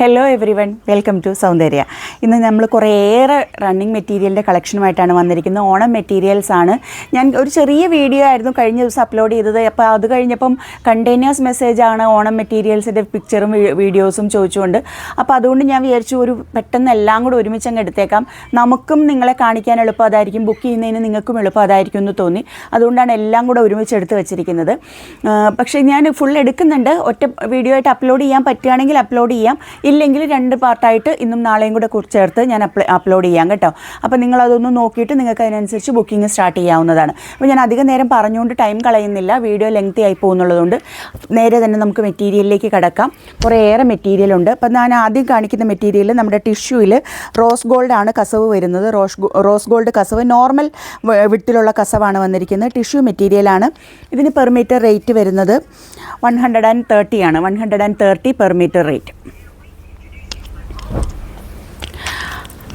Hello everyone welcome to Soundarya ഇന്ന് നമ്മൾ കുറേയേറെ റണ്ണിങ് മെറ്റീരിയലിന്റെ കളക്ഷനുമായിട്ടാണ് വന്നിരിക്കുന്നത്. ഓണം മെറ്റീരിയൽസ് ആണ്. ഞാൻ ഒരു ചെറിയ വീഡിയോ ആയിരുന്നു കഴിഞ്ഞ ദിവസം അപ്ലോഡ് ചെയ്തത്. അപ്പോൾ അത് കഴിഞ്ഞപ്പം കണ്ടെയ്നേഴ്സ് മെസ്സേജാണ് ഓണം മെറ്റീരിയൽസിന്റെ പിക്ചറും വീഡിയോസും ചോദിച്ചുകൊണ്ട്. അപ്പോൾ അതുകൊണ്ട് ഞാൻ വിചാരിച്ചു ഒരു പെട്ടെന്ന് എല്ലാം കൂടെ ഒരുമിച്ച് അങ്ങ് എടുത്തേക്കാം. നമുക്കും നിങ്ങളെ കാണിക്കാൻ എളുപ്പം അതായിരിക്കും. ബുക്ക് ചെയ്യുന്നതിന് നിങ്ങൾക്കും എളുപ്പം അതായിരിക്കും എന്ന് തോന്നി. അതുകൊണ്ടാണ് എല്ലാം കൂടെ ഒരുമിച്ച് എടുത്ത് വെച്ചിരിക്കുന്നത്. പക്ഷേ ഞാൻ ഫുൾ എടുക്കുന്നുണ്ട്. ഒറ്റ വീഡിയോ ആയിട്ട് അപ്ലോഡ് ചെയ്യാൻ പറ്റുകയാണെങ്കിൽ അപ്ലോഡ് ചെയ്യാം. ഇല്ലെങ്കിൽ രണ്ട് പാർട്ടായിട്ട് ഇന്നും നാളെയും കൂടെ ചേർത്ത് ഞാൻ അപ്ലോഡ് ചെയ്യാം കേട്ടോ. അപ്പോൾ നിങ്ങൾ അതൊന്ന് നോക്കിയിട്ട് നിങ്ങൾക്ക് അതിനനുസരിച്ച് ബുക്കിംഗ് സ്റ്റാർട്ട് ചെയ്യാവുന്നതാണ്. അപ്പോൾ ഞാൻ അധികം നേരം പറഞ്ഞുകൊണ്ട് ടൈം കളയുന്നില്ല. വീഡിയോ ലെങ്തി ആയി പോകുന്നുള്ളതുകൊണ്ട് നേരെ തന്നെ നമുക്ക് മെറ്റീരിയലിലേക്ക് കിടക്കാം. കുറേയേറെ മെറ്റീരിയൽ ഉണ്ട്. അപ്പോൾ ഞാൻ ആദ്യം കാണിക്കുന്ന മെറ്റീരിയൽ നമ്മുടെ ടിഷ്യൂവിൽ റോസ് ഗോൾഡ് ആണ് കസവ് വരുന്നത്. റോസ് റോസ് ഗോൾഡ് കസവ് നോർമൽ വിട്ടിലുള്ള കസവാണ് വന്നിരിക്കുന്നത്. ടിഷ്യൂ മെറ്റീരിയലാണ് ഇതിന് പെർ മീറ്റർ റേറ്റ് വരുന്നത് വൺ ഹൺഡ്രഡ് ആൻഡ് തേർട്ടി ആണ്. One hundred and thirty per metre rate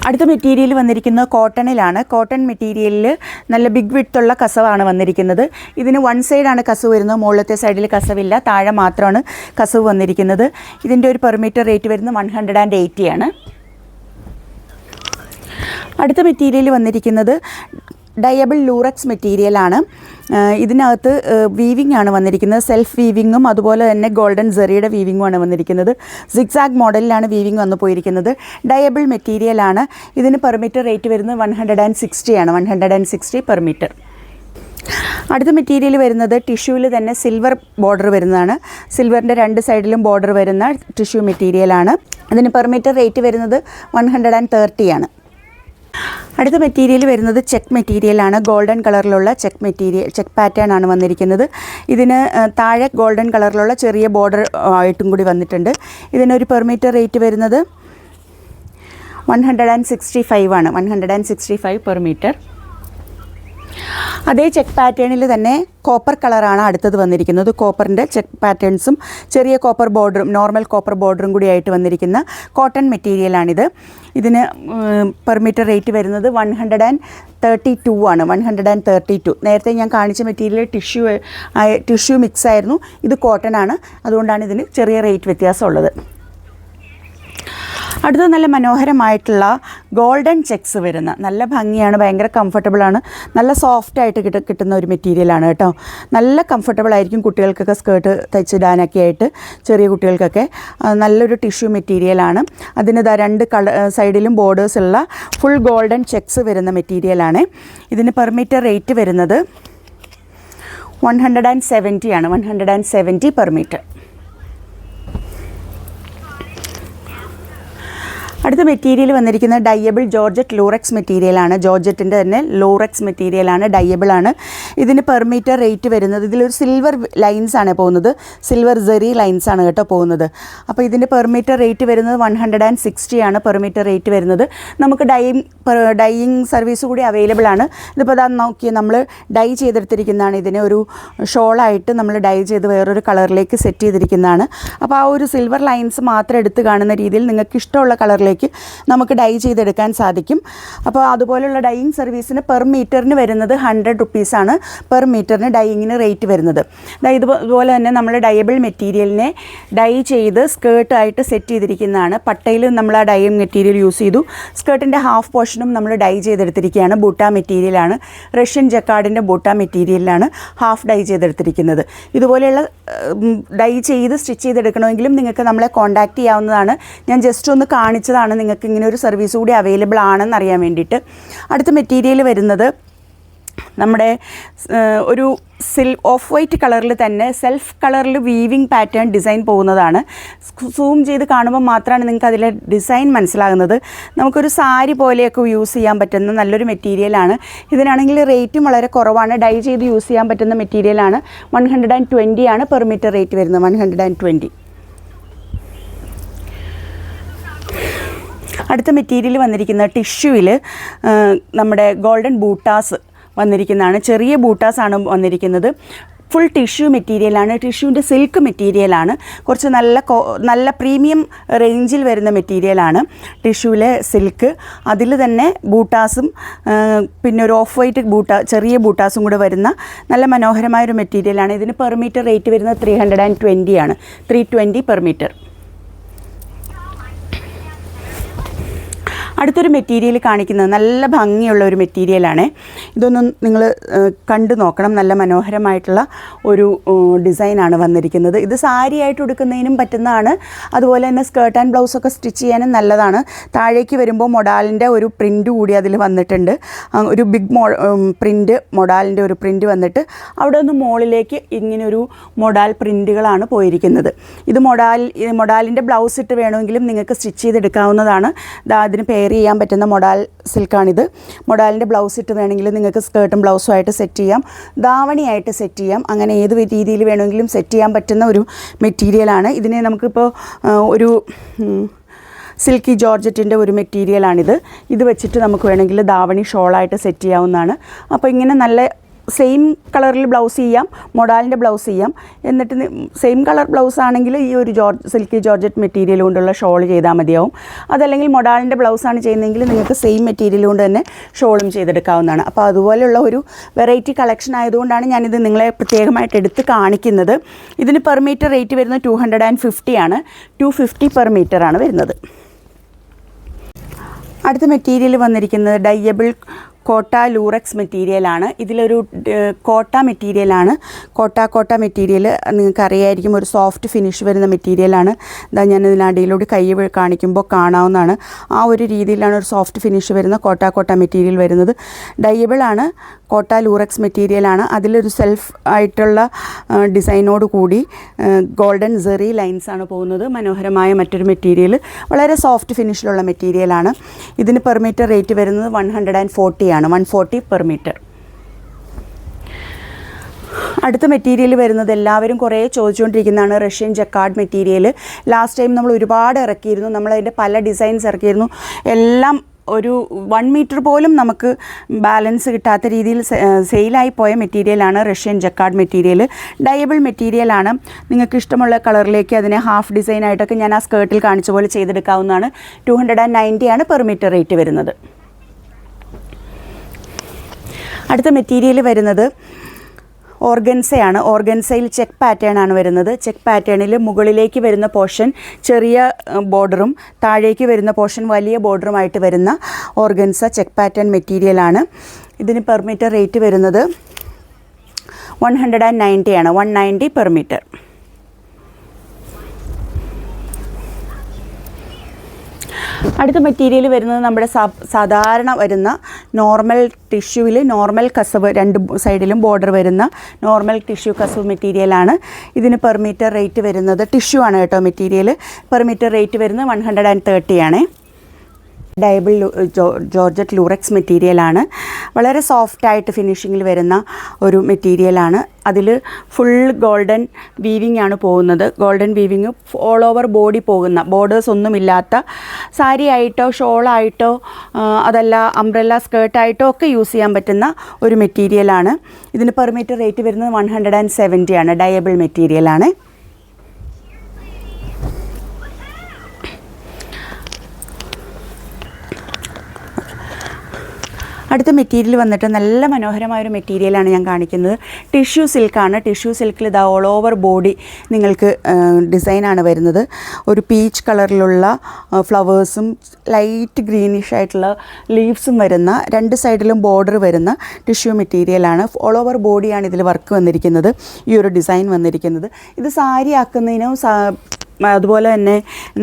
അടുത്ത മെറ്റീരിയൽ വന്നിരിക്കുന്നത് കോട്ടണിലാണ്. കോട്ടൺ മെറ്റീരിയലിൽ നല്ല ബിഗ് വിട്ടുള്ള കസവാണ് വന്നിരിക്കുന്നത്. ഇതിന് വൺ സൈഡാണ് കസവ് വരുന്നത്. മുകളിലത്തെ സൈഡിൽ കസവില്ല. താഴെ മാത്രമാണ് കസവ് വന്നിരിക്കുന്നത്. ഇതിന്റെ ഒരു പെർമീറ്റർ റേറ്റ് വരുന്നത് വൺ ഹൺഡ്രഡ് ആൻഡ് എയ്റ്റിയാണ് അടുത്ത മെറ്റീരിയൽ വന്നിരിക്കുന്നത് ഡയബിൾ ലൂറക്സ് മെറ്റീരിയലാണ് ഇതിനകത്ത് വീവിംഗ് ആണ് വന്നിരിക്കുന്നത്. സെൽഫ് വീവിങ്ങും അതുപോലെ തന്നെ ഗോൾഡൻ സെറിയുടെ വീവിങ്ങുമാണ് വന്നിരിക്കുന്നത്. സിക്സാഗ് മോഡലിലാണ് വീവിംഗ് വന്നു പോയിരിക്കുന്നത്. ഡയബിൾ മെറ്റീരിയലാണ് ഇതിന് പെർ മീറ്റർ റേറ്റ് വരുന്നത് വൺ ഹൺഡ്രഡ് ആൻഡ് സിക്സ്റ്റി ആണ്. One hundred and sixty per metre അടുത്ത മെറ്റീരിയൽ വരുന്നത് ടിഷ്യൂവിൽ തന്നെ സിൽവർ ബോർഡർ വരുന്നതാണ്. സിൽവറിന്റെ രണ്ട് സൈഡിലും ബോർഡർ വരുന്ന ടിഷ്യൂ മെറ്റീരിയലാണ് അതിന് പെർ മീറ്റർ റേറ്റ് വരുന്നത് വൺ ഹൺഡ്രഡ് ആൻഡ് തേർട്ടി ആണ്. അടുത്ത മെറ്റീരിയൽ വരുന്നത് ചെക്ക് മെറ്റീരിയലാണ് ഗോൾഡൻ കളറിലുള്ള ചെക്ക് മെറ്റീരിയൽ ചെക്ക് പാറ്റേൺ ആണ് വന്നിരിക്കുന്നത്. ഇതിന് താഴെ ഗോൾഡൻ കളറിലുള്ള ചെറിയ ബോർഡർ ആയിട്ടും കൂടി വന്നിട്ടുണ്ട്. ഇതിനൊരു പെർമീറ്റർ റേറ്റ് വരുന്നത് one hundred and sixty five ആണ്. One hundred and sixty five per metre അതേ ചെക്ക് പാറ്റേണിൽ തന്നെ കോപ്പർ കളറാണ് അടുത്തത് വന്നിരിക്കുന്നത്. കോപ്പറിന്റെ ചെക്ക് പാറ്റേൺസും ചെറിയ കോപ്പർ ബോർഡറും നോർമൽ കോപ്പർ ബോർഡറും കൂടി ആയിട്ട് വന്നിരിക്കുന്ന കോട്ടൺ മെറ്റീരിയലാണിത്. ഇതിന് പെർ മീറ്റർ റേറ്റ് വരുന്നത് one hundred and thirty two ആണ്. One hundred and thirty two. നേരത്തെ ഞാൻ കാണിച്ച മെറ്റീരിയൽ ടിഷ്യൂ ടിഷ്യൂ മിക്സ് ആയിരുന്നു. ഇത് കോട്ടൺ ആണ്. അതുകൊണ്ടാണ് ഇതിന് ചെറിയ റേറ്റ് വ്യത്യാസമുള്ളത്. അടുത്തത് നല്ല മനോഹരമായിട്ടുള്ള ഗോൾഡൻ ചെക്സ് വരുന്ന നല്ല ഭംഗിയാണ് ഭയങ്കര കംഫർട്ടബിളാണ് നല്ല സോഫ്റ്റ് ആയിട്ട് കിട്ട കിട്ടുന്ന ഒരു മെറ്റീരിയലാണ് കേട്ടോ. നല്ല കംഫർട്ടബിൾ ആയിരിക്കും കുട്ടികൾക്കൊക്കെ സ്കേർട്ട് തയ്ച്ചിടാനൊക്കെ ആയിട്ട് ചെറിയ കുട്ടികൾക്കൊക്കെ. നല്ലൊരു ടിഷ്യൂ മെറ്റീരിയലാണ് അതിന് ദാ രണ്ട് കള സൈഡിലും ബോർഡേഴ്സ് ഉള്ള ഫുൾ ഗോൾഡൻ ചെക്സ് വരുന്ന മെറ്റീരിയലാണ് ഇതിന് പെർ മീറ്റർ റേറ്റ് വരുന്നത് വൺ ഹൺഡ്രഡ് ആൻഡ് സെവന്റി ആണ്. One hundred and seventy per metre അടുത്ത മെറ്റീരിയൽ വന്നിരിക്കുന്നത് ഡയബിൾ ജോർജറ്റ് ലൂറക്സ് മെറ്റീരിയലാണ് ജോർജറ്റിന്റെ തന്നെ ലൂറക്സ് മെറ്റീരിയലാണ് ആണ് ഇതിന് പെർ മീറ്റർ റേറ്റ് വരുന്നത് ഇതിലൊരു സിൽവർ ലൈൻസ് ആണ് പോകുന്നത്. സിൽവർ സെറി ലൈൻസ് ആണ് കേട്ടോ പോകുന്നത്. അപ്പോൾ ഇതിന്റെ പെർ മീറ്റർ റേറ്റ് വരുന്നത് വൺ ഹൺഡ്രഡ് ആൻഡ് സിക്സ്റ്റി ആണ് പെർ മീറ്റർ റേറ്റ് വരുന്നത്. നമുക്ക് ഡൈയിങ് ഡൈയിങ് സർവീസ് കൂടി അവൈലബിൾ ആണ്. ഇതിപ്പോൾ അതാ നോക്കി നമ്മൾ ഡൈ ചെയ്തെടുത്തിരിക്കുന്നതാണ്. ഇതിനെ ഒരു ഷോളായിട്ട് നമ്മൾ ഡൈ ചെയ്ത് വേറൊരു കളറിലേക്ക് സെറ്റ് ചെയ്തിരിക്കുന്നതാണ്. അപ്പോൾ ആ ഒരു സിൽവർ ലൈൻസ് മാത്രം എടുത്ത് കാണുന്ന രീതിയിൽ നിങ്ങൾക്ക് ഇഷ്ടമുള്ള കളറിലേക്ക് നമുക്ക് ഡൈ ചെയ്തെടുക്കാൻ സാധിക്കും. അപ്പോൾ അതുപോലുള്ള ഡൈയിങ് സർവീസിന് പെർ മീറ്ററിന് വരുന്നത് ഹൺഡ്രഡ് റുപ്പീസാണ്. പെർ മീറ്ററിന് ഡൈയിങ്ങിന് റേറ്റ് വരുന്നത്. ഇതുപോലെ തന്നെ നമ്മൾ ഡയബിൾ മെറ്റീരിയലിനെ ഡൈ ചെയ്ത് സ്കേർട്ടായിട്ട് സെറ്റ് ചെയ്തിരിക്കുന്നതാണ്. പട്ടയിൽ നമ്മൾ ആ ഡൈ മെറ്റീരിയൽ യൂസ് ചെയ്തു. സ്കേർട്ടിന്റെ ഹാഫ് പോർഷനും നമ്മൾ ഡൈ ചെയ്തെടുത്തിരിക്കുകയാണ്. ബൂട്ട മെറ്റീരിയലാണ്. റഷ്യൻ ജക്കാർഡിന്റെ ബൂട്ട മെറ്റീരിയലാണ് ഹാഫ് ഡൈ ചെയ്തെടുത്തിരിക്കുന്നത്. ഇതുപോലെയുള്ള ഡൈ ചെയ്ത് സ്റ്റിച്ച് ചെയ്തെടുക്കണമെങ്കിലും നിങ്ങൾക്ക് നമ്മളെ കോൺടാക്റ്റ് ചെയ്യാവുന്നതാണ്. ഞാൻ ജസ്റ്റ് ഒന്ന് കാണിച്ചതാണ് നിങ്ങൾക്ക് ഇങ്ങനെ ഒരു സർവീസ് കൂടി അവൈലബിൾ ആണെന്ന് അറിയാൻ വേണ്ടിയിട്ട്. അടുത്ത മെറ്റീരിയൽ വരുന്നത് നമ്മുടെ ഒരു സിൽ ഓഫ് വൈറ്റ് കളറിൽ തന്നെ സെൽഫ് കളറിൽ വീവിങ് പാറ്റേൺ ഡിസൈൻ പോകുന്നതാണ്. സൂം ചെയ്ത് കാണുമ്പോൾ മാത്രമാണ് നിങ്ങൾക്ക് അതിലെ ഡിസൈൻ മനസ്സിലാകുന്നത്. നമുക്കൊരു സാരി പോലെയൊക്കെ യൂസ് ചെയ്യാൻ പറ്റുന്ന നല്ലൊരു മെറ്റീരിയലാണ് ഇതിനാണെങ്കിൽ റേറ്റും വളരെ കുറവാണ്. ഡൈ ചെയ്ത് യൂസ് ചെയ്യാൻ പറ്റുന്ന മെറ്റീരിയലാണ് വൺ ഹൺഡ്രഡ് ആൻഡ് ട്വന്റി ആണ് പെർ മീറ്റർ റേറ്റ് വരുന്നത്. വൺ ഹൺഡ്രഡ് ആൻഡ് ട്വന്റി അടുത്ത മെറ്റീരിയൽ വന്നിരിക്കുന്ന ടിഷ്യൂവിൽ നമ്മുടെ ഗോൾഡൻ ബൂട്ടാസ് വന്നിരിക്കുന്നതാണ്. ചെറിയ ബൂട്ടാസ് ആണ് വന്നിരിക്കുന്നത്. ഫുൾ ടിഷ്യൂ മെറ്റീരിയലാണ് ടിഷ്യൂവിന്റെ സിൽക്ക് മെറ്റീരിയലാണ് കുറച്ച് നല്ല നല്ല പ്രീമിയം റേഞ്ചിൽ വരുന്ന മെറ്റീരിയലാണ് ടിഷ്യൂവിലെ സിൽക്ക് അതിൽ തന്നെ ബൂട്ടാസും പിന്നെ ഒരു ഓഫ് വൈറ്റ് ബൂട്ടാ ചെറിയ ബൂട്ടാസും കൂടെ വരുന്ന നല്ല മനോഹരമായ ഒരു മെറ്റീരിയലാണ് ഇതിന് പെർ മീറ്റർ റേറ്റ് വരുന്നത് ത്രീ ഹൺഡ്രഡ് ആൻഡ് ട്വന്റി ആണ്. ത്രീ ട്വന്റി പെർ മീറ്റർ അടുത്തൊരു മെറ്റീരിയൽ കാണിക്കുന്നത് നല്ല ഭംഗിയുള്ള ഒരു മെറ്റീരിയലാണ്. ഇതൊന്നും നിങ്ങൾ കണ്ടു നോക്കണം. നല്ല മനോഹരമായിട്ടുള്ള ഒരു ഡിസൈനാണ് വന്നിരിക്കുന്നത്. ഇത് സാരി ആയിട്ട് ഉടുക്കുന്നതിനും പറ്റുന്നതാണ്. അതുപോലെ തന്നെ സ്കേർട്ട് ആൻഡ് ബ്ലൗസൊക്കെ സ്റ്റിച്ച് ചെയ്യാനും നല്ലതാണ്. താഴേക്ക് വരുമ്പോൾ മൊഡാലിന്റെ ഒരു പ്രിന്റ് കൂടി അതിൽ വന്നിട്ടുണ്ട്. ഒരു ബിഗ് മോ പ്രിന്റ് മൊഡാലിന്റെ ഒരു പ്രിന്റ് വന്നിട്ട് അവിടെ നിന്ന് മുകളിലേക്ക് ഇങ്ങനൊരു മൊഡാൽ പ്രിന്റുകളാണ് പോയിരിക്കുന്നത്. ഇത് മൊഡാൽ മൊഡാലിന്റെ ബ്ലൗസ് ഇട്ട് വേണമെങ്കിലും നിങ്ങൾക്ക് സ്റ്റിച്ച് ചെയ്തെടുക്കാവുന്നതാണ്. അതിന് അതിന് പെയർ ചെയ്യാൻ പറ്റുന്ന മൊഡാൽ സിൽക്കാണിത്. മൊഡാലിന്റെ ബ്ലൗസ് ഇട്ട് വേണമെങ്കിൽ നിങ്ങൾക്ക് സ്കേർട്ടും ബ്ലൗസും ആയിട്ട് സെറ്റ് ചെയ്യാം. ദാവണിയായിട്ട് സെറ്റ് ചെയ്യാം. അങ്ങനെ ഏത് രീതിയിൽ വേണമെങ്കിലും സെറ്റ് ചെയ്യാൻ പറ്റുന്ന ഒരു മെറ്റീരിയലാണ് ഇതിനെ നമുക്കിപ്പോൾ ഒരു സിൽക്കി ജോർജറ്റിന്റെ ഒരു മെറ്റീരിയലാണിത് ഇത് വെച്ചിട്ട് നമുക്ക് വേണമെങ്കിൽ ദാവണി ഷോളായിട്ട് സെറ്റ് ചെയ്യാവുന്നതാണ്. അപ്പോൾ ഇങ്ങനെ നല്ല സെയിം കളറിൽ ബ്ലൗസ് ചെയ്യാം മൊഡാലിന്റെ ബ്ലൗസ് ചെയ്യാം. എന്നിട്ട് സെയിം കളർ ബ്ലൗസ് ആണെങ്കിൽ ഈ ഒരു ജോർജ് സിൽക്കി ജോർജറ്റ് മെറ്റീരിയൽ കൊണ്ടുള്ള ഷോൾ ചെയ്താൽ മതിയാവും. അതല്ലെങ്കിൽ മൊഡാലിന്റെ ബ്ലൗസാണ് ചെയ്യുന്നതെങ്കിൽ നിങ്ങൾക്ക് സെയിം മെറ്റീരിയൽ കൊണ്ട് തന്നെ ഷോളും ചെയ്തെടുക്കാവുന്നതാണ്. അപ്പോൾ അതുപോലെയുള്ള ഒരു വെറൈറ്റി കളക്ഷൻ ആയതുകൊണ്ടാണ് ഞാനിത് നിങ്ങളെ പ്രത്യേകമായിട്ട് എടുത്ത് കാണിക്കുന്നത്. ഇതിന് പെർ മീറ്റർ റേറ്റ് വരുന്നത് ടു ഹൺഡ്രഡ് ആൻഡ് ഫിഫ്റ്റി ആണ്. ടു ഫിഫ്റ്റി പെർ മീറ്റർ ആണ് വരുന്നത്. അടുത്ത മെറ്റീരിയൽ വന്നിരിക്കുന്നത് ഡയബിൾ കോട്ട ലൂറക്സ് മെറ്റീരിയലാണ്. ഇതിലൊരു കോട്ട മെറ്റീരിയലാണ്. കോട്ട കോട്ട മെറ്റീരിയൽ നിങ്ങൾക്ക് അറിയായിരിക്കും ഒരു സോഫ്റ്റ് ഫിനിഷ് വരുന്ന മെറ്റീരിയലാണ്. ഇതാ ഞാൻ ഇതിനടിയിലൂടെ കൈ കാണിക്കുമ്പോൾ കാണാവുന്നതാണ്. ആ ഒരു രീതിയിലാണ് ഒരു സോഫ്റ്റ് ഫിനിഷ് വരുന്ന കോട്ട കോട്ട മെറ്റീരിയൽ വരുന്നത്. ഡയബിളാണ് കോട്ട ലൂറക്സ് മെറ്റീരിയലാണ്. അതിലൊരു സെൽഫ് ആയിട്ടുള്ള ഡിസൈനോട് കൂടി ഗോൾഡൻ സെറി ലൈൻസ് ആണ് പോകുന്നത്. മനോഹരമായ മറ്റൊരു മെറ്റീരിയൽ വളരെ സോഫ്റ്റ് ഫിനിഷിലുള്ള മെറ്റീരിയലാണ്. ഇതിന് പെർ മീറ്റർ റേറ്റ് വരുന്നത് വൺ ഹൺഡ്രഡ് ആൻഡ് ഫോർട്ടി ആണ് വൺ ഫോർട്ടി പെർ മീറ്റർ അടുത്ത മെറ്റീരിയൽ വരുന്നത് എല്ലാവരും കുറേ ചോദിച്ചുകൊണ്ടിരിക്കുന്നതാണ് Russian jacquard material last time നമ്മൾ ഒരുപാട് ഇറക്കിയിരുന്നു നമ്മൾ അതിന്റെ പല ഡിസൈൻസ് ഇറക്കിയിരുന്നു. എല്ലാം ഒരു വൺ മീറ്റർ പോലും നമുക്ക് ബാലൻസ് കിട്ടാത്ത രീതിയിൽ സെയിലായി പോയ മെറ്റീരിയലാണ് റഷ്യൻ ജക്കാർഡ് മെറ്റീരിയൽ ഡയബിൾ മെറ്റീരിയലാണ് നിങ്ങൾക്ക് ഇഷ്ടമുള്ള കളറിലേക്ക് അതിനെ ഹാഫ് ഡിസൈനായിട്ടൊക്കെ ഞാൻ ആ സ്കേർട്ടിൽ കാണിച്ച പോലെ ചെയ്തെടുക്കാവുന്നതാണ്. ടു ഹൺഡ്രഡ് ആൻഡ് നയന്റി ആണ് പെർ മീറ്റർ റേറ്റ് വരുന്നത്. അടുത്ത മെറ്റീരിയൽ വരുന്നത് ഓർഗൻസയാണ്. ഓർഗൻസയിൽ ചെക്ക് പാറ്റേൺ ആണ് വരുന്നത്. ചെക്ക് പാറ്റേണിൽ മുകളിലേക്ക് വരുന്ന പോർഷൻ ചെറിയ ബോർഡറും താഴേക്ക് വരുന്ന പോർഷൻ വലിയ ബോർഡറുമായിട്ട് വരുന്ന ഓർഗൻസ ചെക്ക് പാറ്റേൺ മെറ്റീരിയലാണ് ഇതിന് പെർ മീറ്റർ റേറ്റ് വരുന്നത് വൺ ഹൺഡ്രഡ് ആൻഡ് നയന്റി ആണ്. വൺ നയന്റി പെർ മീറ്റർ അടുത്ത മെറ്റീരിയൽ വരുന്നത് നമ്മുടെ സാധാരണ വരുന്ന നോർമൽ ടിഷ്യൂവിൽ നോർമൽ കസവ് രണ്ട് സൈഡിലും ബോർഡർ വരുന്ന നോർമൽ ടിഷ്യൂ കസവ് മെറ്റീരിയലാണ് ഇതിന് പെർ മീറ്റർ റേറ്റ് വരുന്നത് ടിഷ്യൂ ആണ് കേട്ടോ മെറ്റീരിയൽ പെർ മീറ്റർ റേറ്റ് വരുന്നത് വൺ ഹൺഡ്രഡ് ആൻഡ് തേർട്ടി ആണ്. ഡയബിൾ ജോർജറ്റ് ലൂറക്സ് മെറ്റീരിയലാണ് വളരെ സോഫ്റ്റായിട്ട് ഫിനിഷിങ്ങിൽ വരുന്ന ഒരു മെറ്റീരിയലാണ് അതിൽ ഫുൾ ഗോൾഡൻ വീവിംഗ് ആണ് പോകുന്നത്. Golden weaving all over body പോകുന്ന ബോർഡേഴ്സ് ഒന്നുമില്ലാത്ത സാരി ആയിട്ടോ ഷോളായിട്ടോ അതല്ല അംബ്രല്ല സ്കേർട്ടായിട്ടോ ഒക്കെ യൂസ് ചെയ്യാൻ പറ്റുന്ന ഒരു മെറ്റീരിയലാണ് ഇതിന് പെർ മീറ്റർ റേറ്റ് വരുന്നത് വൺ ഹൺഡ്രഡ് ആൻഡ് സെവന്റി ആണ്. ഡയബിൾ മെറ്റീരിയലാണ് അടുത്ത മെറ്റീരിയൽ വന്നിട്ട് നല്ല മനോഹരമായ ഒരു മെറ്റീരിയലാണ് ഞാൻ കാണിക്കുന്നത്. ടിഷ്യൂ സിൽക്കാണ് ടിഷ്യൂ സിൽക്കിൽ ഇതാ ഓൾ ഓവർ ബോഡി നിങ്ങൾക്ക് ഡിസൈനാണ് വരുന്നത്. ഒരു പീച്ച് കളറിലുള്ള ഫ്ലവേഴ്സും ലൈറ്റ് ഗ്രീനിഷ് ആയിട്ടുള്ള ലീവ്സും വരുന്ന രണ്ട് സൈഡിലും ബോർഡർ വരുന്ന ടിഷ്യൂ മെറ്റീരിയലാണ് ഓൾ ഓവർ ബോഡിയാണ് ഇതിൽ വർക്ക് വന്നിരിക്കുന്നത്. ഈ ഒരു ഡിസൈൻ വന്നിരിക്കുന്നത്. ഇത് സാരി ആക്കുന്നതിനോ അതുപോലെ തന്നെ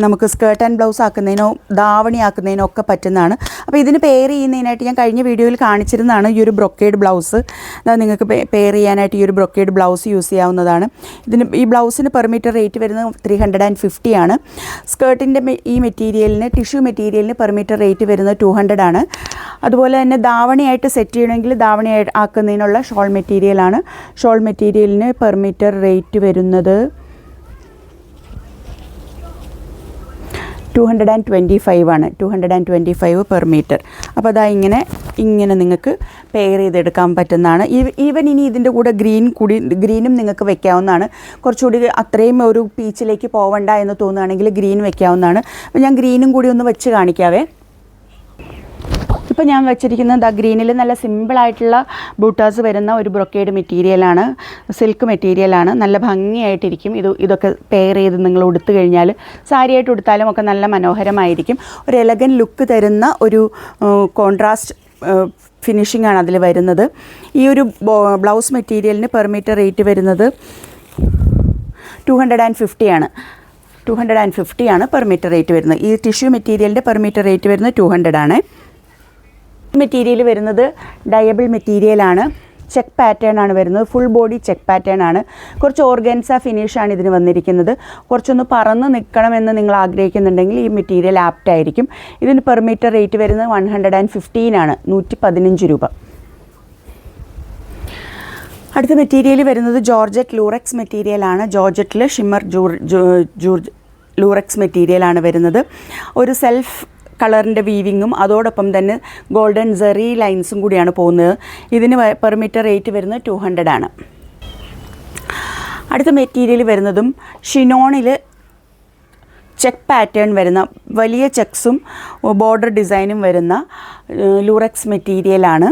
നമുക്ക് സ്കേർട്ട് ആൻഡ് ബ്ലൗസ് ആക്കുന്നതിനോ ദാവണി ആക്കുന്നതിനോ ഒക്കെ പറ്റുന്നതാണ്. അപ്പോൾ ഇതിന് പെയർ ചെയ്യുന്നതിനായിട്ട് ഞാൻ കഴിഞ്ഞ വീഡിയോയിൽ കാണിച്ചിരുന്നതാണ് ഈ ഒരു ബ്രൊക്കേഡ് ബ്ലൗസ് നിങ്ങൾക്ക് പെയർ ചെയ്യാനായിട്ട് ഈ ഒരു ബ്രൊക്കേഡ് ബ്ലൗസ് യൂസ് ചെയ്യാവുന്നതാണ്. ഇതിന് ഈ ബ്ലൗസിന് പെർ മീറ്റർ റേറ്റ് വരുന്നത് ത്രീ ഹൺഡ്രഡ് ആൻഡ് ഫിഫ്റ്റി ആണ് സ്കേർട്ടിന്റെ ഈ മെറ്റീരിയലിന് ടിഷ്യൂ മെറ്റീരിയലിന് പെർ മീറ്റർ റേറ്റ് വരുന്നത് ടു ഹൺഡ്രഡ് ആണ്. അതുപോലെ തന്നെ ദാവണിയായിട്ട് സെറ്റ് ചെയ്യണമെങ്കിൽ ദാവണി ആക്കുന്നതിനുള്ള ഷോൾ മെറ്റീരിയലാണ് ഷോൾ മെറ്റീരിയലിന് പെർ മീറ്റർ റേറ്റ് വരുന്നത് two hundred and twenty five ആണ്. Two hundred and twenty five per metre അപ്പോൾ അതാ ഇങ്ങനെ ഇങ്ങനെ നിങ്ങൾക്ക് പെയർ ചെയ്തെടുക്കാൻ പറ്റുന്നതാണ്. ഈവൻ ഇനി ഇതിന്റെ കൂടെ ഗ്രീൻ കൂടി ഗ്രീനും നിങ്ങൾക്ക് വെക്കാവുന്നതാണ്. കുറച്ചുകൂടി അത്രയും ഒരു പീച്ചിലേക്ക് പോവണ്ട എന്ന് തോന്നുകയാണെങ്കിൽ ഗ്രീൻ വെക്കാവുന്നതാണ്. അപ്പോൾ ഞാൻ ഗ്രീനും കൂടി ഒന്ന് വെച്ച് കാണിക്കാവേ. ഇപ്പോൾ ഞാൻ വെച്ചിരിക്കുന്നത് ദ ഗ്രീനിൽ നല്ല സിമ്പിളായിട്ടുള്ള ബൂട്ടാസ് വരുന്ന ഒരു ബ്രൊക്കേഡ് മെറ്റീരിയലാണ് സിൽക്ക് മെറ്റീരിയലാണ് നല്ല ഭംഗിയായിട്ടിരിക്കും. ഇത് ഇതൊക്കെ പെയർ ചെയ്ത് നിങ്ങൾ ഉടുത്തു കഴിഞ്ഞാൽ സാരിയായിട്ട് ഉടുത്താലും ഒക്കെ നല്ല മനോഹരമായിരിക്കും. ഒരു എലഗൻ ലുക്ക് തരുന്ന ഒരു കോൺട്രാസ്റ്റ് ഫിനിഷിംഗ് ആണ് അതിൽ വരുന്നത്. ഈ ഒരു ബ്ലൗസ് മെറ്റീരിയലിന് പെർ മീറ്റർ റേറ്റ് വരുന്നത് ടു ഹൺഡ്രഡ് ആൻഡ് ഫിഫ്റ്റി ആണ്. ടു ഹൺഡ്രഡ് ആൻഡ് ഫിഫ്റ്റി ആണ് പെർ മീറ്റർ റേറ്റ് വരുന്നത്. ഈ ടിഷ്യൂ മെറ്റീരിയലിന്റെ പെർ മീറ്റർ റേറ്റ് വരുന്നത് ടു ഹൺഡ്രഡ് ആണ്. മെറ്റീരിയൽ വരുന്നത് ഡയബിൾ മെറ്റീരിയലാണ് ചെക്ക് പാറ്റേൺ ആണ് വരുന്നത്. ഫുൾ ബോഡി ചെക്ക് പാറ്റേൺ ആണ്. കുറച്ച് ഓർഗൻസ ഫിനിഷാണ് ഇതിന് വന്നിരിക്കുന്നത്. കുറച്ചൊന്ന് പറന്ന് നിൽക്കണമെന്ന് നിങ്ങൾ ആഗ്രഹിക്കുന്നുണ്ടെങ്കിൽ ഈ മെറ്റീരിയൽ ആപ്റ്റ് ആയിരിക്കും. ഇതിന് പെർ മീറ്റർ റേറ്റ് വരുന്നത് വൺ ഹൺഡ്രഡ് ആൻഡ് ഫിഫ്റ്റീൻ ആണ്. നൂറ്റി പതിനഞ്ച് രൂപ. അടുത്ത മെറ്റീരിയൽ വരുന്നത് ജോർജറ്റ് ലൂറക്സ് മെറ്റീരിയലാണ് ജോർജറ്റിൽ ഷിമ്മർ ജൂർ ജൂർജ് ലൂറക്സ് മെറ്റീരിയലാണ് വരുന്നത്. ഒരു സെൽഫ് കളറിന്റെ വീവിങ്ങും അതോടൊപ്പം തന്നെ ഗോൾഡൻ സെറി ലൈൻസും കൂടിയാണ് പോകുന്നത്. ഇതിന് പെർ മീറ്റർ റേറ്റ് വരുന്നത് ടു ആണ്. അടുത്ത മെറ്റീരിയൽ വരുന്നതും ഷിനോണിൽ ചെക്ക് പാറ്റേൺ വരുന്ന വലിയ ചെക്സും ബോർഡർ ഡിസൈനും വരുന്ന ലൂറക്സ് മെറ്റീരിയലാണ്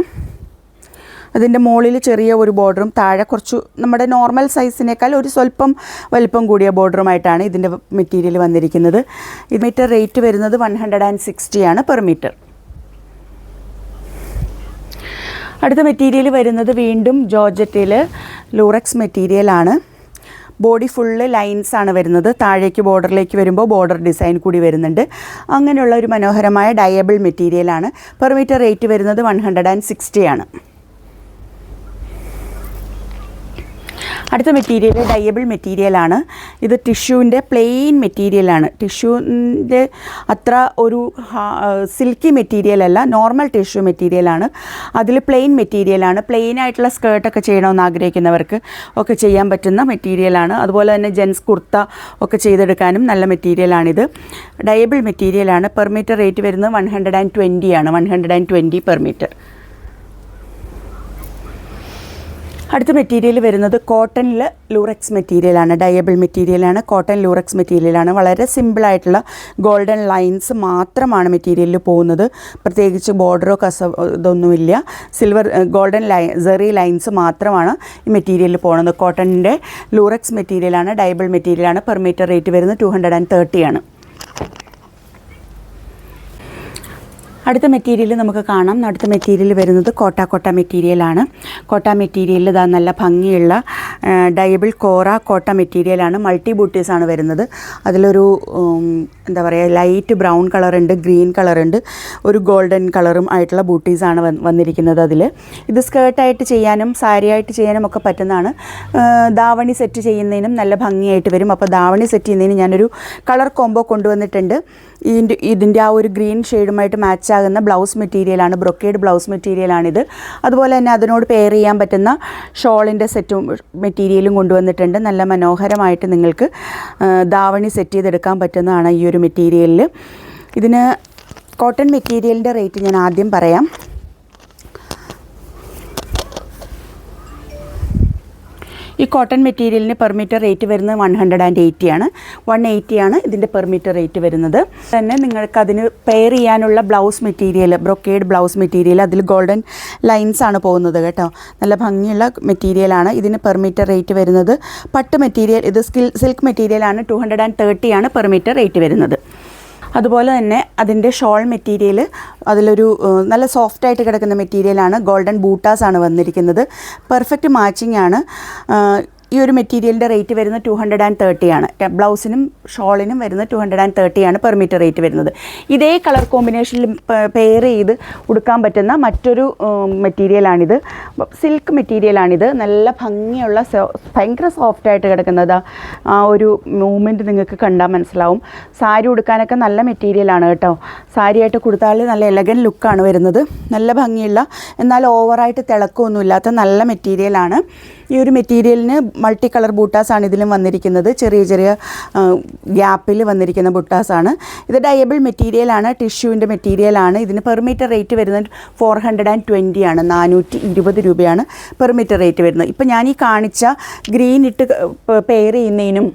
അതിന്റെ മുകളിൽ ചെറിയ ഒരു ബോർഡറും താഴെ കുറച്ച് നമ്മുടെ നോർമൽ സൈസിനേക്കാൾ ഒരു സ്വല്പം വലിപ്പം കൂടിയ ബോർഡറുമായിട്ടാണ് ഇതിന്റെ മെറ്റീരിയൽ വന്നിരിക്കുന്നത്. ഇത് മീറ്റർ റേറ്റ് വരുന്നത് വൺ ഹൺഡ്രഡ് ആൻഡ് സിക്സ്റ്റി ആണ് പെർ മീറ്റർ. അടുത്ത മെറ്റീരിയൽ വരുന്നത് വീണ്ടും ജോർജറ്റിൽ ലൂറക്സ് മെറ്റീരിയലാണ് ബോഡി ഫുള്ള് ലൈൻസ് ആണ് വരുന്നത്. താഴേക്ക് ബോർഡറിലേക്ക് വരുമ്പോൾ ബോർഡർ ഡിസൈൻ കൂടി വരുന്നുണ്ട്. അങ്ങനെയുള്ള ഒരു മനോഹരമായ ഡയബിൾ മെറ്റീരിയലാണ് പെർ മീറ്റർ റേറ്റ് വരുന്നത് വൺ ഹൺഡ്രഡ് ആൻഡ് സിക്സ്റ്റി അടുത്ത മെറ്റീരിയൽ ഡയബിൾ മെറ്റീരിയലാണ് ഇത് ടിഷ്യൂവിന്റെ പ്ലെയിൻ മെറ്റീരിയലാണ് ടിഷ്യൂവിന്റെ അത്ര ഒരു സിൽക്കി മെറ്റീരിയൽ അല്ല നോർമൽ ടിഷ്യൂ മെറ്റീരിയലാണ് അതിൽ പ്ലെയിൻ മെറ്റീരിയലാണ് പ്ലെയിൻ ആയിട്ടുള്ള സ്കേർട്ടൊക്കെ ചെയ്യണമെന്ന് ആഗ്രഹിക്കുന്നവർക്ക് ഒക്കെ ചെയ്യാൻ പറ്റുന്ന മെറ്റീരിയലാണ് അതുപോലെ തന്നെ ജെൻസ് കുർത്ത ഒക്കെ ചെയ്തെടുക്കാനും നല്ല മെറ്റീരിയലാണിത് ഡയബിൾ മെറ്റീരിയലാണ് പെർ മീറ്റർ റേറ്റ് വരുന്നത് വൺ ഹൺഡ്രഡ് ആൻഡ് ട്വന്റി ആണ്. One hundred and twenty per metre അടുത്ത മെറ്റീരിയൽ വരുന്നത് കോട്ടണിൽ ലൂറക്സ് മെറ്റീരിയലാണ് ഡയബിൾ മെറ്റീരിയലാണ് കോട്ടൺ ലൂറക്സ് മെറ്റീരിയലാണ് വളരെ സിമ്പിളായിട്ടുള്ള ഗോൾഡൻ ലൈൻസ് മാത്രമാണ് മെറ്റീരിയലിൽ പോകുന്നത്. പ്രത്യേകിച്ച് ബോർഡറോ കസ ഇതൊന്നുമില്ല. സിൽവർ ഗോൾഡൻ ലൈ സെറി ലൈൻസ് മാത്രമാണ് ഈ മെറ്റീരിയലിൽ പോകുന്നത് കോട്ടണിന്റെ ലൂറക്സ് മെറ്റീരിയലാണ് ഡയബിൾ മെറ്റീരിയലാണ് പെർ മീറ്റർ റേറ്റ് വരുന്നത് ടു ഹൺഡ്രഡ് ആൻഡ് തേർട്ടി ആണ് അടുത്ത മെറ്റീരിയൽ നമുക്ക് കാണാം. അടുത്ത മെറ്റീരിയൽ വരുന്നത് കോട്ട കോട്ട മെറ്റീരിയലാണ് കോട്ട മെറ്റീരിയലിൽ ഇതാ നല്ല ഭംഗിയുള്ള ഡയബിൾ കോറ കോട്ട മെറ്റീരിയലാണ് മൾട്ടി ബൂട്ടീസാണ് വരുന്നത്. അതിലൊരു എന്താ പറയുക ലൈറ്റ് ബ്രൗൺ കളറുണ്ട് ഗ്രീൻ കളറുണ്ട് ഒരു ഗോൾഡൻ കളറും ആയിട്ടുള്ള ബൂട്ടീസാണ് വന്നിരിക്കുന്നത് അതിൽ ഇത് സ്കേർട്ടായിട്ട് ചെയ്യാനും സാരി ആയിട്ട് ചെയ്യാനും ഒക്കെ പറ്റുന്നതാണ്. ദാവണി സെറ്റ് ചെയ്യുന്നതിനും നല്ല ഭംഗിയായിട്ട് വരും. അപ്പോൾ ദാവണി സെറ്റ് ചെയ്യുന്നതിന് ഞാനൊരു കളർ കോംബോ കൊണ്ടുവന്നിട്ടുണ്ട്. ഇതിന്റെ ഇതിന്റെ ആ ഒരു ഗ്രീൻ ഷെയ്ഡുമായിട്ട് മാച്ച് ആകുന്ന ബ്ലൗസ് മെറ്റീരിയലാണ് ബ്രൊക്കേഡ് ബ്ലൗസ് മെറ്റീരിയലാണിത്. അതുപോലെ തന്നെ അതിനോട് പെയർ ചെയ്യാൻ പറ്റുന്ന ഷോളിന്റെ സെറ്റും മെറ്റീരിയലും കൊണ്ടുവന്നിട്ടുണ്ട്. നല്ല മനോഹരമായിട്ട് നിങ്ങൾക്ക് ദാവണി സെറ്റ് ചെയ്തെടുക്കാൻ പറ്റുന്നതാണ് ഈ ഒരു മെറ്റീരിയലിൽ ഇതിന് കോട്ടൺ മെറ്റീരിയലിന്റെ റേറ്റ് ഞാൻ ആദ്യം പറയാം. ഈ കോട്ടൺ മെറ്റീരിയലിന് പെർ മീറ്റർ റേറ്റ് വരുന്നത് വൺ ഹൺഡ്രഡ് ആൻഡ് എയ്റ്റി ആണ്. വൺ എയ്റ്റി ആണ് ഇതിന്റെ പെർ മീറ്റർ റേറ്റ് വരുന്നത്. തന്നെ നിങ്ങൾക്ക് അതിന് പെയർ ചെയ്യാനുള്ള blouse material brocade blouse material അതിൽ ഗോൾഡൻ ലൈൻസ് ആണ് പോകുന്നത് കേട്ടോ. നല്ല ഭംഗിയുള്ള മെറ്റീരിയലാണ് ഇതിന് പെർ മീറ്റർ റേറ്റ് വരുന്നത്. പട്ട് മെറ്റീരിയൽ ഇത് സ്കിൽ സിൽക്ക് മെറ്റീരിയലാണ് ടു ഹൺഡ്രഡ് ആൻഡ് തേർട്ടി ആണ് പെർ മീറ്റർ റേറ്റ് വരുന്നത്. അതുപോലെ തന്നെ അതിന്റെ ഷോൾ മെറ്റീരിയൽ അതിലൊരു നല്ല സോഫ്റ്റ് ആയിട്ട് കിടക്കുന്ന മെറ്റീരിയലാണ് ഗോൾഡൻ ബൂട്ടാസ് ആണ് വന്നിരിക്കുന്നത്. പെർഫെക്റ്റ് മാച്ചിങ് ആണ്. ഈ ഒരു മെറ്റീരിയലിന്റെ റേറ്റ് വരുന്നത് ടു ഹൺഡ്രഡ് ആൻഡ് തേർട്ടി ആണ്. ബ്ലൗസിനും ഷോളിനും വരുന്നത് ടു ഹൺഡ്രഡ് ആൻഡ് തേർട്ടി ആണ് പെർ മീറ്റർ റേറ്റ് വരുന്നത്. ഇതേ കളർ കോമ്പിനേഷനിൽ പെയർ ചെയ്ത് ഉടുക്കാൻ പറ്റുന്ന മറ്റൊരു മെറ്റീരിയലാണിത് സിൽക്ക് മെറ്റീരിയലാണിത് നല്ല ഭംഗിയുള്ള ഭയങ്കര സോഫ്റ്റായിട്ട് കിടക്കുന്നത്. ആ ഒരു മൂവ്മെന്റ് നിങ്ങൾക്ക് കണ്ടാൽ മനസ്സിലാവും. സാരി ഉടുക്കാനൊക്കെ നല്ല മെറ്റീരിയലാണ് കേട്ടോ. സാരിയായിട്ട് കൊടുത്താൽ നല്ല എലഗൻ ലുക്കാണ് വരുന്നത്. നല്ല ഭംഗിയുള്ള എന്നാൽ ഓവറായിട്ട് തിളക്കമൊന്നുമില്ലാത്ത നല്ല മെറ്റീരിയലാണ് ഈ ഒരു മെറ്റീരിയലിന് മൾട്ടി കളർ ബൂട്ടാസാണ് ഇതിലും വന്നിരിക്കുന്നത്. ചെറിയ ചെറിയ ഗ്യാപ്പിൽ വന്നിരിക്കുന്ന ബുട്ടാസാണ്. ഇത് ഡയബിൾ മെറ്റീരിയലാണ് ടിഷ്യൂവിന്റെ മെറ്റീരിയലാണ്. ഇതിന് പെർ മീറ്റർ റേറ്റ് വരുന്നത് ഫോർ ഹൺഡ്രഡ് ആൻഡ് ട്വന്റി ആണ് നാനൂറ്റി ഇരുപത് രൂപയാണ് പെർ മീറ്റർ റേറ്റ് വരുന്നത്. ഇപ്പം ഞാൻ ഈ കാണിച്ച ഗ്രീൻ ഇട്ട് പെയർ ചെയ്യുന്നതിനും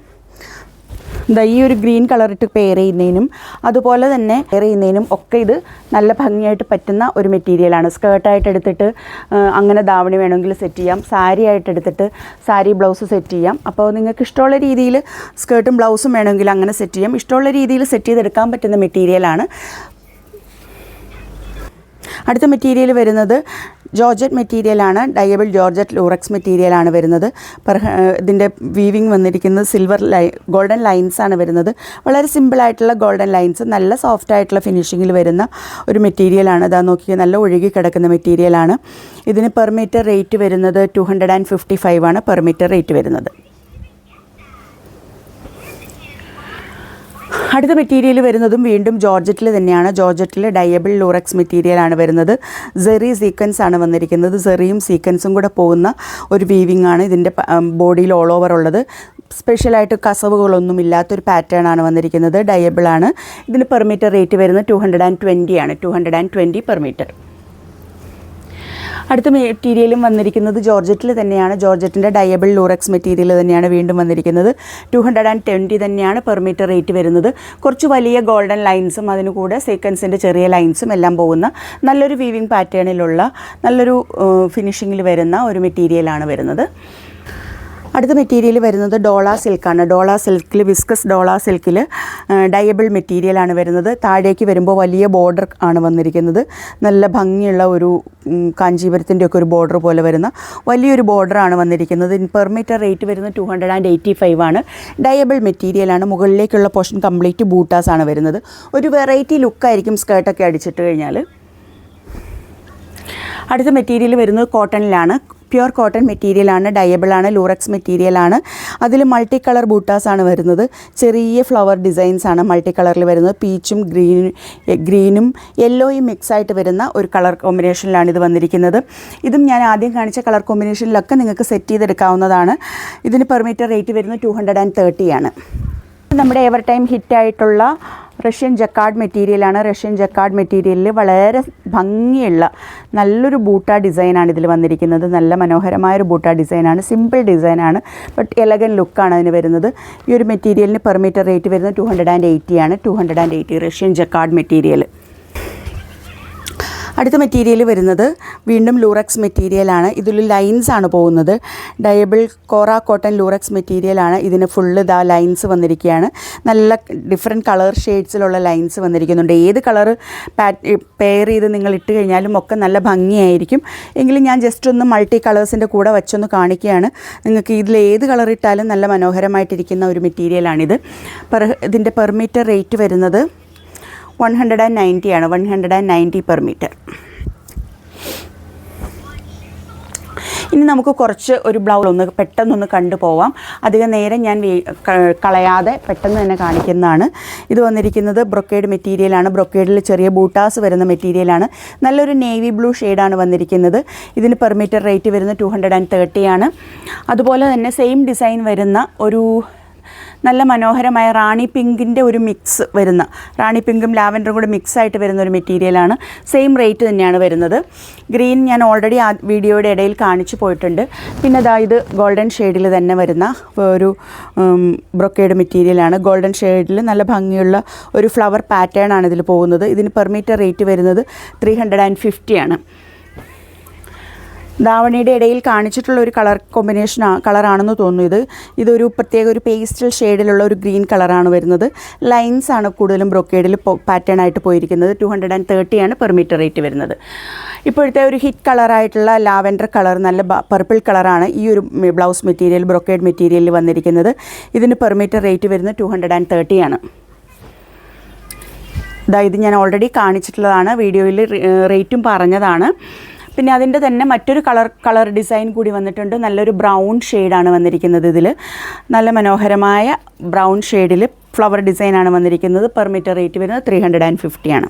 ദാ ഈ ഒരു ഗ്രീൻ കളർ ഇട്ട് പെയർ ചെയ്യുന്നതിനും അതുപോലെ തന്നെ പെയർ ചെയ്യുന്നതിനും ഒക്കെ ഇത് നല്ല ഭംഗിയായിട്ട് പറ്റുന്ന ഒരു മെറ്റീരിയലാണ് സ്കേർട്ടായിട്ട് എടുത്തിട്ട് അങ്ങനെ ദാവണി വേണമെങ്കിൽ സെറ്റ് ചെയ്യാം. സാരി ആയിട്ട് എടുത്തിട്ട് സാരി ബ്ലൗസ് സെറ്റ് ചെയ്യാം. അപ്പോൾ നിങ്ങൾക്ക് ഇഷ്ടമുള്ള രീതിയിൽ സ്കേർട്ടും ബ്ലൗസും വേണമെങ്കിൽ അങ്ങനെ സെറ്റ് ചെയ്യാം. ഇഷ്ടമുള്ള രീതിയിൽ സെറ്റ് ചെയ്തെടുക്കാൻ പറ്റുന്ന മെറ്റീരിയലാണ് അടുത്ത മെറ്റീരിയൽ വരുന്നത് ജോർജറ്റ് മെറ്റീരിയലാണ് ഡയബിൾ ജോർജറ്റ് ലൂറക്സ് മെറ്റീരിയലാണ് വരുന്നത്. ഇതിന്റെ വീവിങ് വന്നിരിക്കുന്നത് സിൽവർ ലൈ ഗോൾഡൻ ലൈൻസ് ആണ് വരുന്നത്. വളരെ സിമ്പിളായിട്ടുള്ള ഗോൾഡൻ ലൈൻസ് നല്ല സോഫ്റ്റ് ആയിട്ടുള്ള ഫിനിഷിങ്ങിൽ വരുന്ന ഒരു മെറ്റീരിയലാണ് ഇതാ നോക്കി നല്ല ഒഴുകി കിടക്കുന്ന മെറ്റീരിയലാണ് ഇതിന് പെർ മീറ്റർ റേറ്റ് വരുന്നത് two hundred and fifty five ആണ് പെർ മീറ്റർ റേറ്റ് വരുന്നത്. അടുത്ത മെറ്റീരിയൽ വരുന്നതും വീണ്ടും ജോർജറ്റിൽ തന്നെയാണ്. ജോർജറ്റിൽ ഡയബിൾ ലൂറക്സ് മെറ്റീരിയലാണ് വരുന്നത്. സെറി സീക്വൻസ് ആണ് വന്നിരിക്കുന്നത്. സെറിയും സീക്വൻസും കൂടെ പോകുന്ന ഒരു വീവിംഗ് ആണ് ഇതിന്റെ ബോഡിയിൽ ഓൾ ഓവർ ഉള്ളത്. സ്പെഷ്യലായിട്ട് കസവുകളൊന്നും ഇല്ലാത്തൊരു പാറ്റേൺ ആണ് വന്നിരിക്കുന്നത്. ഡയബിൾ ആണ്. ഇതിന് പെർ മീറ്റർ റേറ്റ് വരുന്നത് ടു ഹൺഡ്രഡ് ആൻഡ് ട്വന്റി ആണ്. Two hundred and twenty per metre അടുത്ത മെറ്റീരിയലും വന്നിരിക്കുന്നത് ജോർജറ്റിൽ തന്നെയാണ്. ജോർജറ്റിന്റെ ഡയബിൾ ലൂറക്സ് മെറ്റീരിയൽ തന്നെയാണ് വീണ്ടും വന്നിരിക്കുന്നത്. ടു ഹൺഡ്രഡ് ആൻഡ് ട്വന്റി തന്നെയാണ് പെർ മീറ്റർ റേറ്റ് വരുന്നത്. കുറച്ച് വലിയ ഗോൾഡൻ ലൈൻസും അതിന് കൂടെ സീക്വൻസിന്റെ ചെറിയ ലൈൻസും എല്ലാം പോകുന്ന നല്ലൊരു വീവിങ് പാറ്റേണിലുള്ള നല്ലൊരു ഫിനിഷിങ്ങിൽ വരുന്ന ഒരു മെറ്റീരിയലാണ് വരുന്നത്. അടുത്ത മെറ്റീരിയൽ വരുന്നത് ഡോള സിൽക്കാണ്. ഡോള സിൽക്കിൽ വിസ്കസ് ഡോള സിൽക്കിൽ ഡയബിൾ മെറ്റീരിയലാണ് വരുന്നത്. താഴേക്ക് വരുമ്പോൾ വലിയ ബോർഡർ ആണ് വന്നിരിക്കുന്നത്. നല്ല ഭംഗിയുള്ള ഒരു കാഞ്ചീപുരത്തിന്റെ ഒക്കെ ഒരു ബോർഡർ പോലെ വരുന്ന വലിയൊരു ബോർഡറാണ് വന്നിരിക്കുന്നത്. പെർ മീറ്റർ റേറ്റ് വരുന്നത് two hundred and eighty five ആണ് ഡയബിൾ മെറ്റീരിയലാണ് മുകളിലേക്കുള്ള പോർഷൻ കംപ്ലീറ്റ് ബൂട്ടാസ് ആണ് വരുന്നത്. ഒരു വെറൈറ്റി ലുക്കായിരിക്കും സ്കേർട്ടൊക്കെ അടിച്ചിട്ട് കഴിഞ്ഞാൽ അടുത്ത മെറ്റീരിയൽ വരുന്നത് കോട്ടണിലാണ് പ്യുർ കോട്ടൺ മെറ്റീരിയലാണ് ഡയബിളാണ് ലൂറക്സ് മെറ്റീരിയലാണ് അതിൽ മൾട്ടി കളർ ബൂട്ടാസ് ആണ് വരുന്നത്. ചെറിയ ഫ്ലവർ ഡിസൈൻസ് ആണ് മൾട്ടി കളറിൽ വരുന്നത് പീച്ചും ഗ്രീൻ ഗ്രീനും യെല്ലോയും മിക്സ് ആയിട്ട് വരുന്ന ഒരു കളർ കോമ്പിനേഷനിലാണ് ഇത് വന്നിരിക്കുന്നത്. ഇതും ഞാൻ ആദ്യം കാണിച്ച കളർ കോമ്പിനേഷനിലൊക്കെ നിങ്ങൾക്ക് സെറ്റ് ചെയ്തെടുക്കാവുന്നതാണ്. ഇതിന് പെർ മീറ്റർ റേറ്റ് വരുന്നത് ടു ഹൺഡ്രഡ് ആൻഡ് തേർട്ടിയാണ് നമ്മുടെ എവർ ടൈം ഹിറ്റായിട്ടുള്ള റഷ്യൻ ജക്കാർഡ് മെറ്റീരിയലാണ് റഷ്യൻ ജക്കാർഡ് മെറ്റീരിയലിൽ വളരെ ഭംഗിയുള്ള നല്ലൊരു ബൂട്ട ഡിസൈനാണ് ഇതിൽ വന്നിരിക്കുന്നത്. നല്ല മനോഹരമായൊരു ബൂട്ട ഡിസൈനാണ് സിമ്പിൾ ഡിസൈനാണ് ബട്ട് എലഗൻ ലുക്കാണ് അതിന് വരുന്നത്. ഈ ഒരു മെറ്റീരിയലിന് പെർ മീറ്റർ റേറ്റ് വരുന്നത് ടു ഹൺഡ്രഡ് ആൻഡ് എയ്റ്റി ആണ്. Two hundred and eighty Russian jacquard material അടുത്ത മെറ്റീരിയൽ വരുന്നത് വീണ്ടും ലൂറക്സ് മെറ്റീരിയലാണ് ഇതിൽ ലൈൻസ് ആണ് പോകുന്നത്. ഡയബിൾ കോറ കോട്ടൺ ലൂറക്സ് മെറ്റീരിയലാണ് ഇതിന് ഫുള്ള് ഇതാ ലൈൻസ് വന്നിരിക്കുകയാണ്. നല്ല ഡിഫറെന്റ് കളർ ഷെയ്ഡ്സിലുള്ള ലൈൻസ് വന്നിരിക്കുന്നുണ്ട്. ഏത് കളർ പെയർ ചെയ്ത് നിങ്ങൾ ഇട്ട് കഴിഞ്ഞാലും ഒക്കെ നല്ല ഭംഗിയായിരിക്കും. എങ്കിലും ഞാൻ ജസ്റ്റ് ഒന്ന് മൾട്ടി കളേഴ്സിന്റെ കൂടെ വെച്ചൊന്ന് കാണിക്കുകയാണ്. നിങ്ങൾക്ക് ഇതിൽ ഏത് കളർ ഇട്ടാലും നല്ല മനോഹരമായിട്ടിരിക്കുന്ന ഒരു മെറ്റീരിയലാണിത് പെർ ഇതിന്റെ പെർമീറ്റർ റേറ്റ് വരുന്നത് വൺ ഹൺഡ്രഡ് ആൻഡ് നയന്റി ആണ്. One hundred and ninety per metre ഇനി നമുക്ക് കുറച്ച് ഒരു ബ്ലൗസ് ഒന്ന് പെട്ടെന്നൊന്ന് കണ്ടുപോവാം അധികം നേരം ഞാൻ കളയാതെ പെട്ടെന്ന് തന്നെ കാണിക്കുന്നതാണ്. ഇത് വന്നിരിക്കുന്നത് ബ്രൊക്കേഡ് മെറ്റീരിയലാണ് ബ്രൊക്കേഡിൽ ചെറിയ ബൂട്ടാസ് വരുന്ന മെറ്റീരിയലാണ് നല്ലൊരു നേവി ബ്ലൂ ഷെയ്ഡാണ് വന്നിരിക്കുന്നത്. ഇതിന് പെർ മീറ്റർ റേറ്റ് വരുന്നത് ടു ഹൺഡ്രഡ് ആൻഡ് തേർട്ടി ആണ്. അതുപോലെ തന്നെ സെയിം ഡിസൈൻ വരുന്ന ഒരു നല്ല മനോഹരമായ റാണി പിങ്കിന്റെ ഒരു മിക്സ് വരുന്ന റാണി പിങ്കും ലാവൻഡറും കൂടെ മിക്സ് ആയിട്ട് വരുന്ന ഒരു മെറ്റീരിയലാണ് സെയിം റേറ്റ് തന്നെയാണ് വരുന്നത്. ഗ്രീൻ ഞാൻ ഓൾറെഡി ആ വീഡിയോയുടെ ഇടയിൽ കാണിച്ചു പോയിട്ടുണ്ട്. പിന്നെ അതാ ഇത് ഗോൾഡൻ ഷെയ്ഡിൽ തന്നെ വരുന്ന ഒരു ബ്രൊക്കേഡ് മെറ്റീരിയലാണ് ഗോൾഡൻ ഷെയ്ഡിൽ നല്ല ഭംഗിയുള്ള ഒരു ഫ്ലവർ പാറ്റേൺ ആണ് ഇതിൽ പോകുന്നത്. ഇതിന് പെർ മീറ്റർ റേറ്റ് വരുന്നത് ത്രീ ഹൺഡ്രഡ് ആൻഡ് ഫിഫ്റ്റി ആണ്. ധാവണിയുടെ ഇടയിൽ കാണിച്ചിട്ടുള്ള ഒരു കളർ കോമ്പിനേഷൻ കളറാണെന്ന് തോന്നുന്നു ഇത്. ഇതൊരു പ്രത്യേക ഒരു പേസ്റ്റൽ ഷെയ്ഡിലുള്ള ഒരു ഗ്രീൻ കളറാണ് വരുന്നത്. ലൈൻസ് ആണ് കൂടുതലും ബ്രൊക്കേഡിൽ പാറ്റേൺ ആയിട്ട് പോയിരിക്കുന്നത്. ടു ഹൺഡ്രഡ് ആൻഡ് തേർട്ടി ആണ് പെർ മീറ്റർ റേറ്റ് വരുന്നത്. ഇപ്പോഴത്തെ ഒരു ഹിറ്റ് കളറായിട്ടുള്ള ലാവൻഡർ കളർ നല്ല പർപ്പിൾ കളറാണ് ഈ ഒരു ബ്ലൗസ് മെറ്റീരിയൽ ബ്രൊക്കേഡ് മെറ്റീരിയലിൽ വന്നിരിക്കുന്നത്. ഇതിന് പെർ മീറ്റർ റേറ്റ് വരുന്നത് ടു ഹൺഡ്രഡ് ആൻഡ് തേർട്ടി ആണ്. ഇതാ ഇത് ഞാൻ ഓൾറെഡി കാണിച്ചിട്ടുള്ളതാണ്. വീഡിയോയിൽ റേറ്റും പറഞ്ഞതാണ്. പിന്നെ അതിന്റെ തന്നെ മറ്റൊരു കളർ കളർ ഡിസൈൻ കൂടി വന്നിട്ടുണ്ട്. നല്ലൊരു ബ്രൗൺ ഷെയ്ഡാണ് വന്നിരിക്കുന്നത് ഇതിൽ നല്ല മനോഹരമായ ബ്രൗൺ ഷെയ്ഡിൽ ഫ്ലവർ ഡിസൈനാണ് വന്നിരിക്കുന്നത്. പെർ മീറ്റർ റേറ്റ് വരുന്നത് ത്രീ ഹൺഡ്രഡ് ആൻഡ് ഫിഫ്റ്റി ആണ്.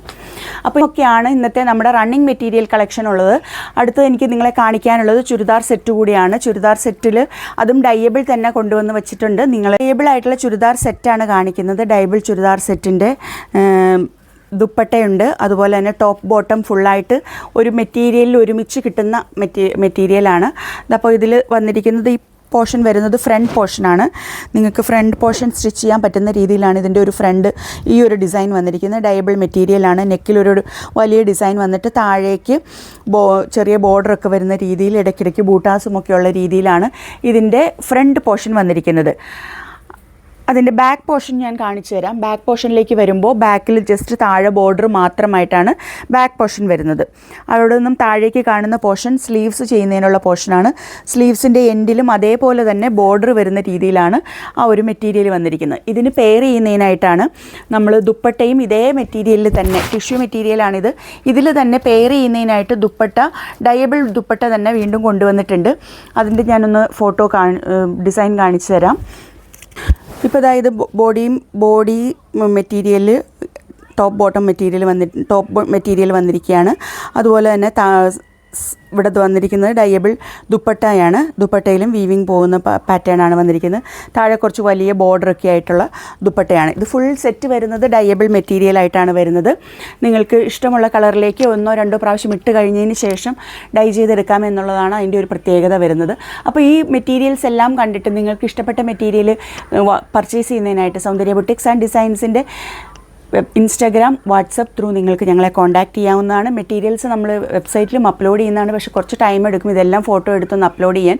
അപ്പോൾ ഇതൊക്കെയാണ് ഇന്നത്തെ നമ്മുടെ റണ്ണിങ് മെറ്റീരിയൽ കളക്ഷൻ ഉള്ളത്. അടുത്ത് എനിക്ക് നിങ്ങളെ കാണിക്കാനുള്ളത് ചുരിദാർ സെറ്റ് കൂടിയാണ്. ചുരിദാർ സെറ്റിൽ അതും ഡയബിൾ തന്നെ കൊണ്ടുവന്ന് വെച്ചിട്ടുണ്ട്. നിങ്ങൾ ഡയബിൾ ആയിട്ടുള്ള ചുരിദാർ സെറ്റാണ് കാണിക്കുന്നത്. ഡയബിൾ ചുരിദാർ സെറ്റിന്റെ ദുപ്പട്ടയുണ്ട്. അതുപോലെ തന്നെ ടോപ്പ് ബോട്ടം ഫുള്ളായിട്ട് ഒരു മെറ്റീരിയലിൽ ഒരുമിച്ച് കിട്ടുന്ന മെറ്റീ മെറ്റീരിയലാണ് അപ്പോൾ ഇതിൽ വന്നിരിക്കുന്നത് ഈ പോർഷൻ വരുന്നത് ഫ്രണ്ട് പോർഷനാണ് നിങ്ങൾക്ക് ഫ്രണ്ട് പോർഷൻ സ്റ്റിച്ച് ചെയ്യാൻ പറ്റുന്ന രീതിയിലാണ് ഇതിന്റെ ഒരു ഫ്രണ്ട് ഈ ഒരു ഡിസൈൻ വന്നിരിക്കുന്നത്. ഡയബിൾ മെറ്റീരിയലാണ് നെക്കിലൊരു വലിയ ഡിസൈൻ വന്നിട്ട് താഴേക്ക് ബോ ചെറിയ ബോർഡറൊക്കെ വരുന്ന രീതിയിൽ ഇടയ്ക്കിടയ്ക്ക് ബൂട്ടാസും ഒക്കെ ഉള്ള രീതിയിലാണ് ഇതിന്റെ ഫ്രണ്ട് പോർഷൻ വന്നിരിക്കുന്നത്. അതിന്റെ ബാക്ക് പോർഷൻ ഞാൻ കാണിച്ചു തരാം. ബാക്ക് പോർഷനിലേക്ക് വരുമ്പോൾ ബാക്കിൽ ജസ്റ്റ് താഴെ ബോർഡർ മാത്രമായിട്ടാണ് ബാക്ക് പോർഷൻ വരുന്നത്. അവിടെ നിന്നും താഴേക്ക് കാണുന്ന പോർഷൻ സ്ലീവ്സ് ചെയ്യുന്നതിനുള്ള പോർഷനാണ് സ്ലീവ്സിന്റെ എൻഡിലും അതേപോലെ തന്നെ ബോർഡർ വരുന്ന രീതിയിലാണ് ആ ഒരു മെറ്റീരിയൽ വന്നിരിക്കുന്നത്. ഇതിന് പെയർ ചെയ്യുന്നതിനായിട്ടാണ് നമ്മൾ ദുപ്പട്ടയും ഇതേ മെറ്റീരിയലിൽ തന്നെ ടിഷ്യൂ മെറ്റീരിയലാണിത് ഇതിൽ തന്നെ പെയർ ചെയ്യുന്നതിനായിട്ട് ദുപ്പട്ട ഡയബിൾ ദുപ്പട്ട തന്നെ വീണ്ടും കൊണ്ടുവന്നിട്ടുണ്ട്. അതിന്റെ ഞാനൊന്ന് ഫോട്ടോ കാണി ഡിസൈൻ കാണിച്ചു തരാം. ഇപ്പോൾ അതായത് ബോഡിയും body material top bottom material വന്നിട്ട് ടോപ്പ് മെറ്റീരിയൽ വന്നിരിക്കുകയാണ്. അതുപോലെ തന്നെ ഇവിടെ വന്നിരിക്കുന്നത് ഡയബിൾ ദുപ്പട്ടയാണ്. ദുപ്പട്ടയിലും വീവിങ് പോകുന്ന പാറ്റേൺ ആണ് വന്നിരിക്കുന്നത്. താഴെ കുറച്ച് വലിയ ബോർഡറൊക്കെ ആയിട്ടുള്ള ദുപ്പട്ടയാണ്. ഇത് ഫുൾ സെറ്റ് വരുന്നത് ഡയബിൾ മെറ്റീരിയൽ ആയിട്ടാണ് വരുന്നത്. നിങ്ങൾക്ക് ഇഷ്ടമുള്ള കളറിലേക്ക് ഒന്നോ രണ്ടോ പ്രാവശ്യം ഇട്ട് കഴിഞ്ഞതിന് ശേഷം ഡൈ ചെയ്തെടുക്കാം എന്നുള്ളതാണ് അതിന്റെ ഒരു പ്രത്യേകത വരുന്നത്. അപ്പോൾ ഈ മെറ്റീരിയൽസ് എല്ലാം കണ്ടിട്ട് നിങ്ങൾക്ക് ഇഷ്ടപ്പെട്ട മെറ്റീരിയൽ പർച്ചേസ് ചെയ്യുന്നതിനായിട്ട് സൗന്ദര്യ ബുട്ടിക്സ് ആൻഡ് ഡിസൈൻസിന്റെ വെബ് ഇൻസ്റ്റാഗ്രാം വാട്സപ്പ് ത്രൂ നിങ്ങൾക്ക് ഞങ്ങളെ കോൺടാക്ട് ചെയ്യാവുന്നതാണ്. മെറ്റീരിയൽസ് നമ്മൾ വെബ്സൈറ്റിലും അപ്ലോഡ് ചെയ്യുന്നതാണ്. പക്ഷേ കുറച്ച് ടൈം എടുക്കും. ഇതെല്ലാം ഫോട്ടോ എടുത്തൊന്ന് അപ്ലോഡ് ചെയ്യാൻ.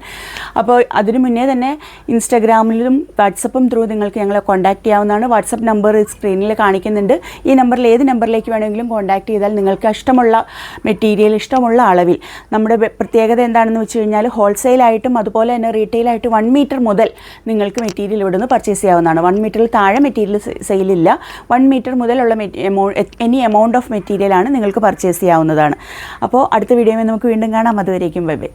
അപ്പോൾ അതിനു മുന്നേ തന്നെ ഇൻസ്റ്റാഗ്രാമിലും വാട്സപ്പും ത്രൂ നിങ്ങൾക്ക് ഞങ്ങളെ കോൺടാക്ട് ചെയ്യാവുന്നതാണ്. വാട്സപ്പ് നമ്പർ സ്ക്രീനിൽ കാണിക്കുന്നുണ്ട്. ഈ നമ്പറിൽ ഏത് നമ്പറിലേക്ക് വേണമെങ്കിലും കോൺടാക്ട് ചെയ്താൽ നിങ്ങൾക്ക് ഇഷ്ടമുള്ള മെറ്റീരിയൽ ഇഷ്ടമുള്ള അളവിൽ. നമ്മുടെ പ്രത്യേകത എന്താണെന്ന് വെച്ച് കഴിഞ്ഞാൽ ഹോൾസെയിലായിട്ടും അതുപോലെ തന്നെ റീറ്റെയിലായിട്ട് വൺ മീറ്റർ മുതൽ നിങ്ങൾക്ക് മെറ്റീരിയൽ ഇവിടുന്ന് പർച്ചേസ് ചെയ്യാവുന്നതാണ്. വൺ മീറ്ററിൽ താഴെ മെറ്റീരിയൽ സെയിലില്ല വൺ മീറ്റർ മുതലുള്ള എനി എമൗണ്ട് ഓഫ് മെറ്റീരിയലാണ് നിങ്ങൾക്ക് പർച്ചേസ് ചെയ്യാവുന്നതാണ്. അപ്പോൾ അടുത്ത വീഡിയോയിൽ നമുക്ക് വീണ്ടും കാണാം. അതുവരേക്കും ബൈ ബൈ.